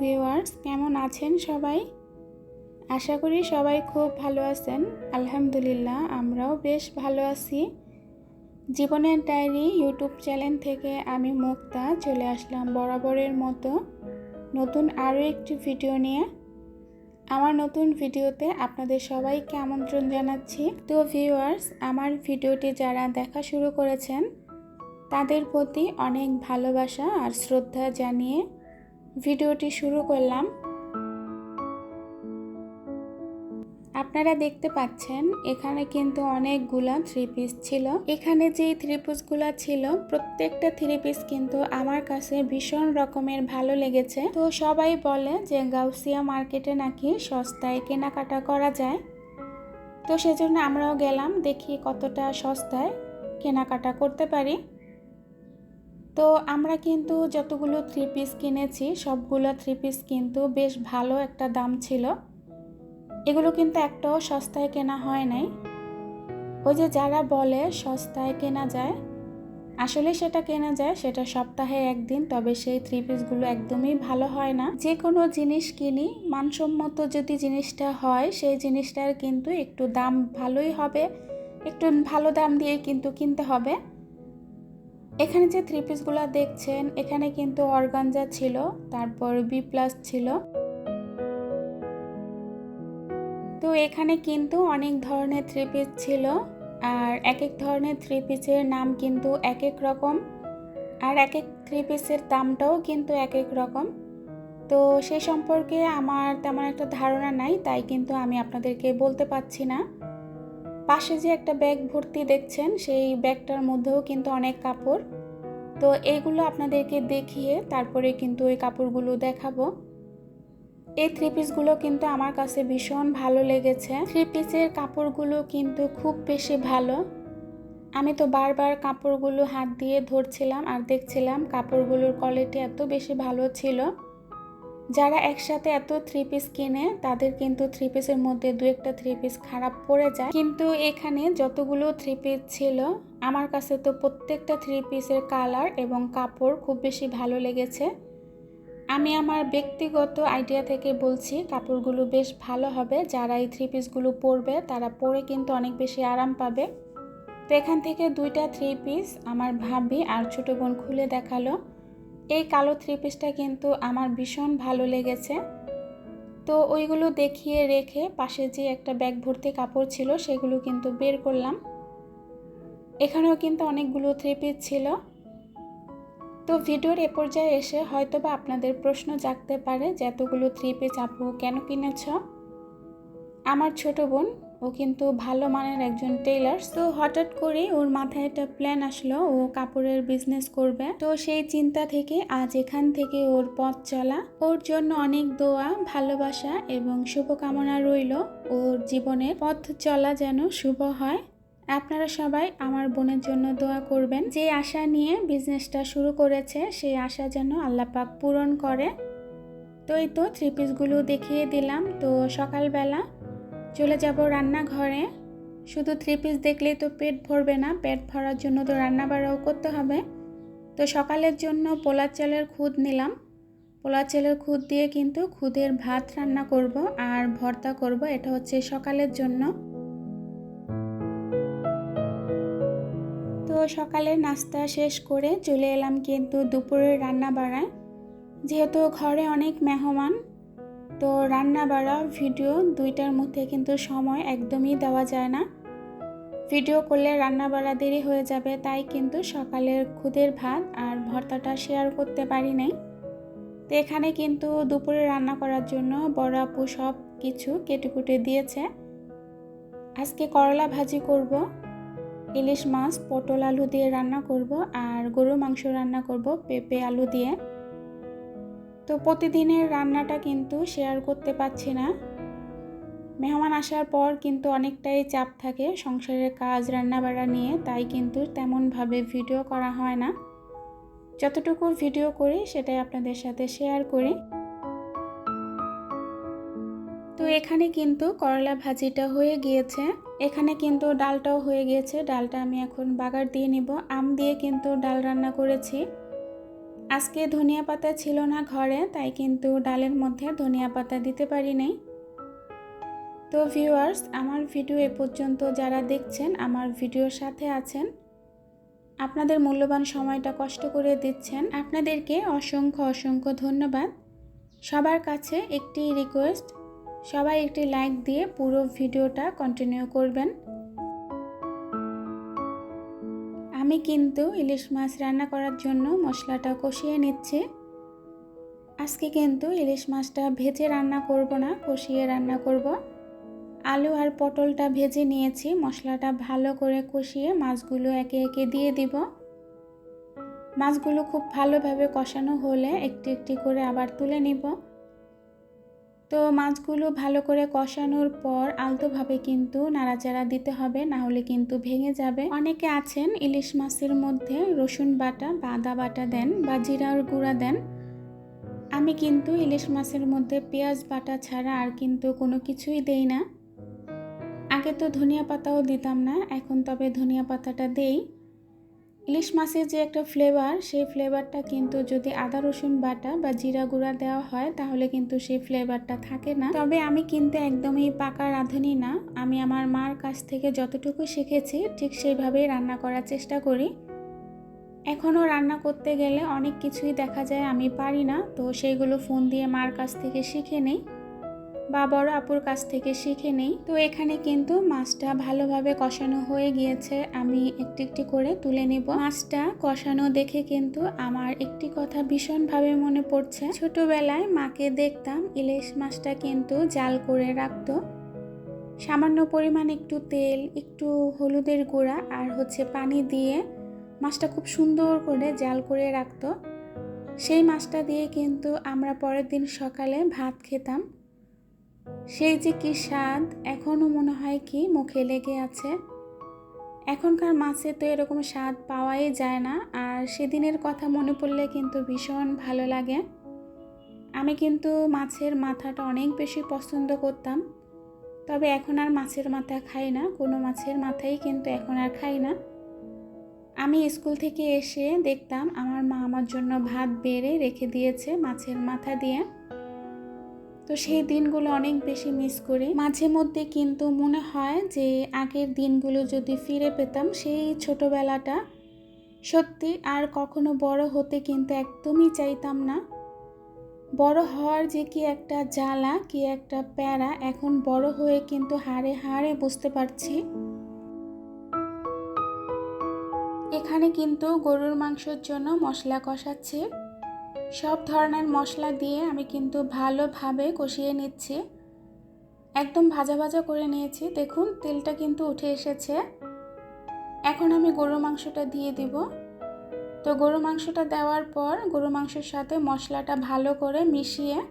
Viewers কেমন আছেন সবাই? আশা করি সবাই খুব ভালো আছেন। আলহামদুলিল্লাহ, আমরাও বেশ ভালো আছি। জীবনের ডায়েরি ইউটিউব চ্যানেল থেকে আমি মুক্তা চলে আসলাম বরাবরের মতো নতুন আরও একটি ভিডিও নিয়ে। আমার নতুন ভিডিওতে আপনাদের সবাইকে আমন্ত্রণ জানাচ্ছি। তো ভিউয়ার্স আমার ভিডিওটি যারা দেখা শুরু করেছেন, তাদের প্রতি অনেক ভালোবাসা আর শ্রদ্ধা জানিয়ে ভিডিওটি শুরু করলাম। আপনারা দেখতে পাচ্ছেন, এখানে কিন্তু অনেকগুলা থ্রি পিস ছিল। এখানে যে থ্রি পিসগুলা ছিল, প্রত্যেকটা থ্রি পিস কিন্তু আমার কাছে ভীষণ রকমের ভালো লেগেছে। তো সবাই বলে যে গাউসিয়া মার্কেটে নাকি সস্তায় কেনাকাটা করা যায়। তো সেজন্য আমরাও গেলাম, দেখি কতটা সস্তায় কেনাকাটা করতে পারি। তো আমরা কিন্তু যতগুলো থ্রি পিস কিনেছি, সবগুলো থ্রি পিস কিন্তু বেশ ভালো একটা দাম ছিল। এগুলো কিন্তু একটাও সস্তায় কেনা হয় নাই। ওই যে যারা বলে সস্তায় কেনা যায়, আসলে সেটা কেনা যায়, সেটা সপ্তাহে একদিন, তবে সেই থ্রি পিসগুলো একদমই ভালো হয় না। যে কোনো জিনিস কিনি, মানসম্মত যদি জিনিসটা হয়, সেই জিনিসটার কিন্তু একটু দাম ভালোই হবে, একটু ভালো দাম দিয়ে কিন্তু কিনতে হবে। এখানে যে থ্রি পিসগুলো দেখছেন, এখানে কিন্তু অর্গানজা ছিল, তারপর বি প্লাস ছিল। তো এখানে কিন্তু অনেক ধরনের থ্রি পিস ছিল, আর এক এক ধরনের থ্রি পিসের নাম কিন্তু এক এক রকম, আর এক এক থ্রি পিসের দামটাও কিন্তু এক এক রকম। তো সে সম্পর্কে আমার তেমন একটা ধারণা নাই, তাই কিন্তু আমি আপনাদেরকে বলতে পারছি না। পাশে যে একটা ব্যাগ ভর্তি দেখছেন, সেই ব্যাগটার মধ্যেও কিন্তু অনেক কাপড়। তো এইগুলো আপনাদেরকে দেখিয়ে তারপরে কিন্তু ওই কাপড়গুলো দেখাবো। এই থ্রি পিসগুলো কিন্তু আমার কাছে ভীষণ ভালো লেগেছে। থ্রি পিসের কাপড়গুলো কিন্তু খুব বেশি ভালো। আমি তো বারবার কাপড়গুলো হাত দিয়ে ধরছিলাম আর দেখছিলাম কাপড়গুলোর কোয়ালিটি এত বেশি ভালো ছিল। যারা একসাথে এত থ্রি পিস কেনে, তাদের কিন্তু থ্রি পিসের মধ্যে দু একটা থ্রি পিস খারাপ পড়ে যায়। কিন্তু এখানে যতগুলো থ্রি পিস ছিল, আমার কাছে তো প্রত্যেকটা থ্রি পিসের কালার এবং কাপড় খুব বেশি ভালো লেগেছে। আমি আমার ব্যক্তিগত আইডিয়া থেকে বলছি, কাপড়গুলো বেশ ভালো হবে। যারা এই থ্রি পিসগুলো পরবে, তারা পরে কিন্তু অনেক বেশি আরাম পাবে। তো এখান থেকে দুইটা থ্রি পিস আমার ভাবি আর ছোটো বোন খুলে দেখাল। এই কালো থ্রি পিসটা কিন্তু আমার ভীষণ ভালো লেগেছে। তো ওইগুলো দেখিয়ে রেখে পাশে যে একটা ব্যাগ ভর্তি কাপড় ছিল, সেগুলো কিন্তু বের করলাম। এখানেও কিন্তু অনেকগুলো থ্রি পিস ছিল। তো ভিডিওর এ পর্যায়ে এসে হয়তো বা আপনাদের প্রশ্ন জাগতে পারে যে এতগুলো থ্রি পিস আপু কেন কিনেছ? আমার ছোট বোন ও কিন্তু ভালো মানের একজন টেইলার তো হঠাৎ করে ওর মাথায় একটা প্ল্যান আসলো, ও কাপড়ের বিজনেস করবে। তো সেই চিন্তা থেকে আজ এখান থেকে ওর পথ চলা। ওর জন্য অনেক দোয়া, ভালোবাসা এবং শুভকামনা রইল। ওর জীবনের পথ চলা যেন শুভ হয়। আপনারা সবাই আমার বোনের জন্য দোয়া করবেন। যে আশা নিয়ে বিজনেসটা শুরু করেছে, সেই আশা যেন আল্লাপাক পূরণ করে। তো এই তো থ্রি পিসগুলো দেখিয়ে দিলাম। তো সকালবেলা চলে যাব রান্নাঘরে। শুধু থ্রি পিস দেখলেই তো পেট ভরবে না, পেট ভরার জন্য তো রান্না বাড়াও করতে হবে। তো সকালের জন্য পোলার চালের খুদ নিলাম। পোলার চালের খুদ দিয়ে কিন্তু খুদের ভাত রান্না করব আর ভর্তা করব, এটা হচ্ছে সকালের জন্য। তো সকালে নাস্তা শেষ করে চলে এলাম কিন্তু দুপুরের রান্না বাড়ায়। যেহেতু ঘরে অনেক মেহমান তো রান্না বাড়া ভিডিও দুইটার মধ্যে কিন্তু সময় একদমই দেওয়া যায় না। ভিডিও করলে রান্না বাড়া দেরি হয়ে যাবে, তাই কিন্তু সকালের খুদের ভাত আর ভর্তাটা শেয়ার করতে পারি নাই। তো এখানে কিন্তু দুপুরে রান্না করার জন্য বড় আপু সব কিছু কেটে কুটে দিয়েছে। আজকে করলা ভাজি করব, ইলিশ মাছ, পটল আলু দিয়ে রান্না করব আর গরু মাংস রান্না করব পেঁপে আলু দিয়ে। তো প্রতিদিনের রান্নাটা কিন্তু শেয়ার করতে পারছি না। মেহমান আসার পর কিন্তু অনেকটাই চাপ থাকে সংসারের কাজ, রান্নাবাড়া নিয়ে, তাই কিন্তু তেমনভাবে ভিডিও করা হয় না। যতটুকু ভিডিও করি, সেটাই আপনাদের সাথে শেয়ার করি। তো এখানে কিন্তু করলা ভাজিটা হয়ে গিয়েছে। এখানে কিন্তু ডালটাও হয়ে গিয়েছে। ডালটা আমি এখন বাগার দিয়ে নিব। আম দিয়ে কিন্তু ডাল রান্না করেছি। আজকে ধনিয়া পাতা ছিল না ঘরে, তাই কিন্তু ডালের মধ্যে ধনিয়া পাতা দিতে পারি নাই। তো ভিউয়ার্স আমার ভিডিও এ পর্যন্ত যারা দেখছেন, আমার ভিডিওর সাথে আছেন, আপনাদের মূল্যবান সময়টা কষ্ট করে দিচ্ছেন। আপনাদেরকে অসংখ্য অসংখ্য ধন্যবাদ। সবার কাছে একটি রিকোয়েস্ট সবাই একটি লাইক দিয়ে পুরো ভিডিওটা কন্টিনিউ করবেন। আমি কিন্তু ইলিশ মাছ রান্না করার জন্য মশলাটা কষিয়ে নিচ্ছি। আজকে কিন্তু ইলিশ মাছটা ভেজে রান্না করব না, কষিয়ে রান্না করব। আলু আর পটলটা ভেজে নিয়েছি, মশলাটা ভালো করে কষিয়ে মাছগুলো একে একে দিয়ে দিব। মাছগুলো খুব ভালোভাবে কষানো হলে একটি একটি করে আবার তুলে নিব। তো মাছগুলো ভালো করে কষানোর পর আলতোভাবে কিন্তু নাড়াচাড়া দিতে হবে, না হলে কিন্তু ভেঙে যাবে। অনেকে আছেন ইলিশ মাছের মধ্যে রসুন বাটা বা আদা বাটা দেন বা জিরার গুঁড়া দেন। আমি কিন্তু ইলিশ মাছের মধ্যে পেঁয়াজ বাটা ছাড়া আর কিন্তু কোনো কিছুই দেই না। আগে তো ধনিয়া পাতাও দিতাম না, এখন তবে ধনিয়া পাতাটা দেই। ইলিশ মাছের যে একটা ফ্লেভার সেই ফ্লেভারটা কিন্তু যদি আদা, রসুন বাটা বা জিরা গুঁড়া দেওয়া হয়, তাহলে কিন্তু সেই ফ্লেভারটা থাকে না। তবে আমি কিন্তু একদমই পাকা রাঁধুনি না। আমি আমার মার কাছ থেকে যতটুকু শিখেছি, ঠিক সেইভাবেই রান্না করার চেষ্টা করি। এখনও রান্না করতে গেলে অনেক কিছুই দেখা যায়, আমি পারি না। তো সেইগুলো ফোন দিয়ে মার কাছ থেকে শিখে নেই। বা বড় আপুর কাছ থেকে শিখে নেই। তো এখানে কিন্তু মাছটা ভালোভাবে কষানো হয়ে গিয়েছে। আমি একটি একটি করে তুলে নেব। মাছটা কষানো দেখে কিন্তু আমার একটি কথা ভীষণভাবে মনে পড়ছে। ছোটবেলায় মাকে দেখতাম ইলিশ মাছটা কিন্তু জাল করে রাখতো। সামান্য পরিমাণ একটু তেল, একটু হলুদের গুঁড়া আর হচ্ছে পানি দিয়ে মাছটা খুব সুন্দর করে জাল করে রাখতো। সেই মাছটা দিয়ে কিন্তু আমরা পরের দিন সকালে ভাত খেতাম। সেই যে কি স্বাদ এখনও মনে হয় কি মুখে লেগে আছে। এখনকার মাছে তো এরকম স্বাদ পাওয়াই যায় না, আর সেদিনের কথা মনে পড়লে কিন্তু ভীষণ ভালো লাগে। আমি কিন্তু মাছের মাথাটা অনেক বেশি পছন্দ করতাম, তবে এখন আর মাছের মাথা খাই না, কোনো মাছের মাথাই কিন্তু এখন আর খাই না। আমি স্কুল থেকে এসে দেখতাম আমার মা আমার জন্য ভাত বেড়ে রেখে দিয়েছে মাছের মাথা দিয়ে। তো সেই দিনগুলো অনেক বেশি মিস করি। মাঝে মধ্যে কিন্তু মনে হয় যে আগের দিনগুলো যদি ফিরে পেতাম, সেই ছোটবেলাটা সত্যি আর কখনো বড় হতে কিন্তু একদমই চাইতাম না। বড় হওয়ার যে কি একটা জ্বালা, কি একটা প্যারা, এখন বড় হয়ে কিন্তু হাড়ে হাড়ে বুঝতে পারছি। এখানে কিন্তু গরুর মাংসের জন্য মশলা কষাচ্ছি। সব ধরনের মশলা দিয়ে আমি কিন্তু ভালোভাবে কষিয়ে নিচ্ছি। একদম ভাজা ভাজা করে নিয়েছি। দেখুন, তেলটা কিন্তু উঠে এসেছে। এখন আমি গরু মাংসটা দিয়ে দিব। তো গরু মাংসটা দেওয়ার পর গরু মাংসের সাথে মশলাটা ভালো করে মিশিয়ে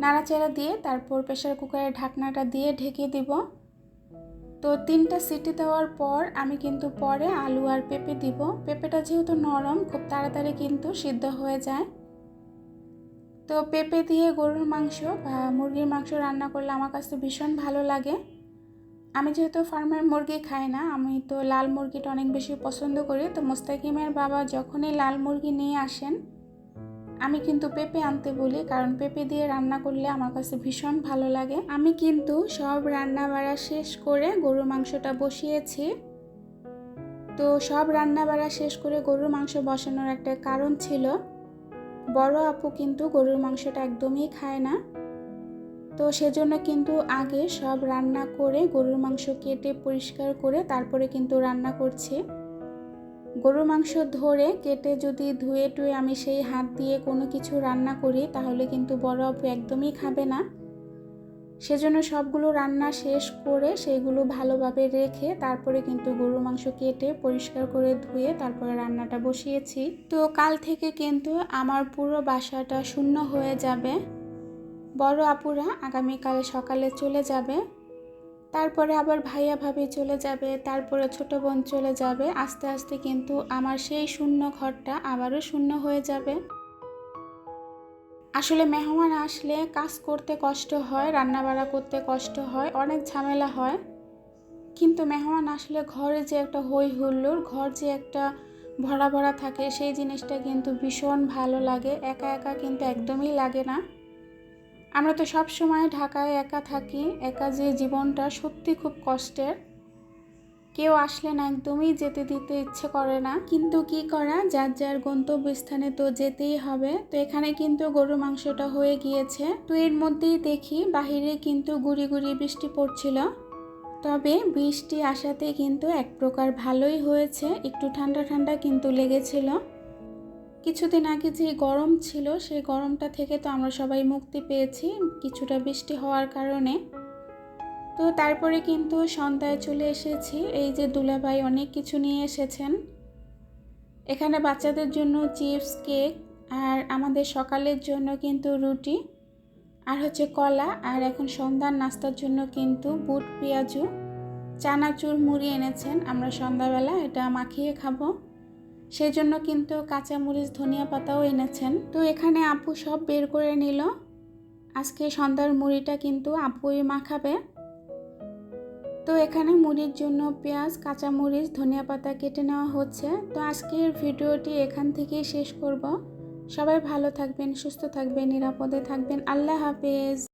নাড়াচাড়া দিয়ে তারপর প্রেশার কুকারের ঢাকনাটা দিয়ে ঢেকে দিব। তো তিনটা সিটি দেওয়ার পর আমি কিন্তু পরে আলু আর পেঁপে দিব। পেঁপেটা যেহেতু নরম, খুব তাড়াতাড়ি কিন্তু সিদ্ধ হয়ে যায়। তো পেঁপে দিয়ে গরুর মাংস বা মুরগির মাংস রান্না করলে আমার কাছে ভীষণ ভালো লাগে। আমি যেহেতু ফার্মের মুরগি খাই না, আমি তো লাল মুরগিটা অনেক বেশি পছন্দ করি। তো মোস্তাকিমের বাবা যখনই লাল মুরগি নিয়ে আসেন, আমি কিন্তু পেঁপে আনতে বলি কারণ পেঁপে দিয়ে রান্না করলে আমার কাছে ভীষণ ভালো লাগে। আমি কিন্তু সব রান্না বাড়া শেষ করে গরুর মাংসটা বসিয়েছি। তো সব রান্না বাড়া শেষ করে গরুর মাংস বসানোর একটা কারণ ছিল বড় আপু কিন্তু গরুর মাংসটা একদমই খায় না। তো সেজন্য কিন্তু আগে সব রান্না করে গরুর মাংস কেটে পরিষ্কার করে তারপরে কিন্তু রান্না করছে। গরুর মাংস ধরে কেটে যদি ধুয়ে টুয়ে আমি সেই হাত দিয়ে কোনো কিছু রান্না করি তাহলে কিন্তু বড় আপু একদমই খাবে না। সেজন্য সবগুলো রান্না শেষ করে সেইগুলো ভালোভাবে রেখে তারপরে কিন্তু গরুর মাংস কেটে পরিষ্কার করে ধুয়ে তারপরে রান্নাটা বসিয়েছি। তো কাল থেকে কিন্তু আমার পুরো বাসাটা শূন্য হয়ে যাবে। বড় আপুরা আগামীকাল সকালে চলে যাবে। তারপরে আবার ভাইয়া ভাবি চলে যাবে, তারপরে ছোট বোন চলে যাবে। আস্তে আস্তে কিন্তু আমার সেই শূন্য ঘরটা আবারও শূন্য হয়ে যাবে। আসলে মেহমান আসলে কাজ করতে কষ্ট হয়, রান্নাবাড়া করতে কষ্ট হয়, অনেক ঝামেলা হয়। কিন্তু মেহমান আসলে ঘরে যে একটা হই হুল্লোড় ঘর যে একটা ভরা ভরা থাকে, সেই জিনিসটা কিন্তু ভীষণ ভালো লাগে। একা একা কিন্তু একদমই লাগে না। আমরা তো সব সময় ঢাকায় একা থাকি, একা যে জীবনটা সত্যি খুব কষ্টের। কেউ আসলে না, একদমই যেতে দিতে ইচ্ছে করে না। কিন্তু কি করা? যার যার গন্তব্যস্থানে তো যেতেই হবে। তো এখানে কিন্তু গরু মাংসটা হয়ে গিয়েছে। তো এর মধ্যেই দেখি বাহিরে কিন্তু গুড়ি গুড়ি বৃষ্টি পড়ছিল। তবে বৃষ্টি আসাতে কিন্তু এক প্রকার ভালোই হয়েছে। একটু ঠান্ডা ঠান্ডা কিন্তু লেগেছিল। কিছুদিন আগে যে গরম ছিল, সেই গরমটা থেকে তো আমরা সবাই মুক্তি পেয়েছি। কিছুটা বৃষ্টি হওয়ার কারণে। তো তারপরে কিন্তু সন্ধ্যায় চলে এসেছি। এই যে দুলাভাই অনেক কিছু নিয়ে এসেছেন। এখানে বাচ্চাদের জন্য চিপস, কেক আর আমাদের সকালের জন্য কিন্তু রুটি আর হচ্ছে কলা আর এখন সন্ধ্যার নাস্তার জন্য কিন্তু বুট পেঁয়াজু, চানাচুর, মুড়ি এনেছেন। আমরা সন্ধ্যাবেলা এটা মাখিয়ে খাব। সেই জন্য কিন্তু কাঁচামরিচ, ধনিয়া পাতাও এনেছেন। তো এখানে আপু সব বের করে নিল। আজকে সন্ধ্যার মুড়িটা কিন্তু আপুই মাখাবে। তো এখানে মুড়ির জন্য পেঁয়াজ, কাঁচামরিচ, ধনিয়া পাতা কেটে নেওয়া হচ্ছে। তো আজকের ভিডিওটি এখান থেকেই শেষ করব। সবাই ভালো থাকবেন, সুস্থ থাকবেন, নিরাপদে থাকবেন। আল্লাহ হাফেজ।